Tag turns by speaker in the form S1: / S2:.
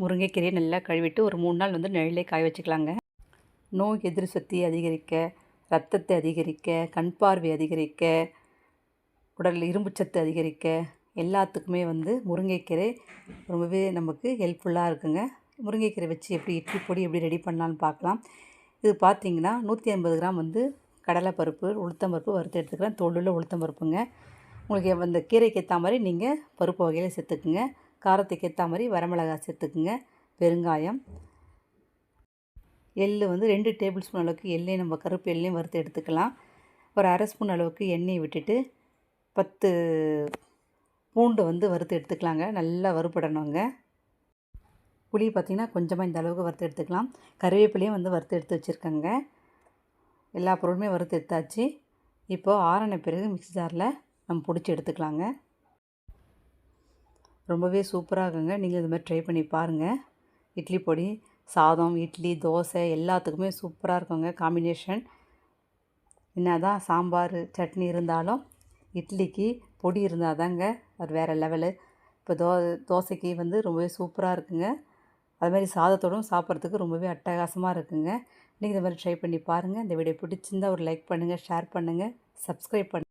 S1: முருங்கைக்கீரையை நல்லா கழுவிட்டு ஒரு மூணு நாள் வந்து நிழலே காய வச்சுக்கலாங்க. நோய் எதிர் சக்தி அதிகரிக்க ரத்தத்தை அதிகரிக்க கண் பார்வை அதிகரிக்க உடலில் இரும்புச்சத்து அதிகரிக்க எல்லாத்துக்குமே வந்து முருங்கைக்கீரை ரொம்பவே நமக்கு ஹெல்ப்ஃபுல்லாக இருக்குங்க. முருங்கைக்கீரை வச்சு எப்படி இட்லி பொடி எப்படி ரெடி பண்ணலான்னு பார்க்கலாம். இது பார்த்தீங்கன்னா நூற்றி ஐம்பது கிராம் வந்து கடலைப்பருப்பு உளுத்தம்பருப்பு வறுத்து எடுத்துக்கிறேன் தோலுள்ள உளுத்தம்பருப்புங்க. உங்களுக்கு அந்த கீரைக்கு ஏற்ற மாதிரி நீங்கள் பருப்பு வகையில் சேர்த்துக்குங்க. காரத்துக்கு ஏற்ற மாதிரி வரமிளகாய் சேர்த்துக்குங்க. பெருங்காயம். எள் வந்து ரெண்டு டேபிள் ஸ்பூன் அளவுக்கு எள்ளையும் நம்ம கருப்பு எள்ளையும் வறுத்து எடுத்துக்கலாம். ஒரு அரை ஸ்பூன் அளவுக்கு எண்ணெயை விட்டுட்டு பத்து பூண்டு வந்து வறுத்து எடுத்துக்கலாங்க. நல்லா வறுபடணுங்க. புளி பார்த்திங்கன்னா கொஞ்சமாக இந்த அளவுக்கு வறுத்து எடுத்துக்கலாம். கருவேப்பிலையும் வந்து வறுத்து எடுத்து வச்சுருக்கேங்க. எல்லா பொருளுமே வறுத்து எடுத்தாச்சு. இப்போது ஆறின பிறகு மிக்சி ஜாரில் நம்ம பிடிச்சி எடுத்துக்கலாங்க. ரொம்பவே சூப்பராக இருக்குங்க நீங்கள் இது மாதிரி ட்ரை பண்ணி பாருங்கள் இட்லி பொடி சாதம் இட்லி தோசை எல்லாத்துக்குமே சூப்பராக இருக்குங்க காம்பினேஷன் என்ன தான் சாம்பார் சட்னி இருந்தாலும் இட்லிக்கு பொடி இருந்தால் தாங்க அது வேறு லெவலு இப்போ தோ தோசைக்கு வந்து ரொம்பவே சூப்பராக இருக்குங்க. அதுமாதிரி சாதத்தோடும் சாப்பிட்றதுக்கு ரொம்பவே அட்டகாசமாக இருக்குங்க. நீங்கள் இந்த மாதிரி ட்ரை பண்ணி பாருங்கள் இந்த வீடியோ பிடிச்சிருந்தா ஒரு லைக் பண்ணுங்கள் ஷேர் பண்ணுங்கள் சப்ஸ்கிரைப் பண்ணுங்கள்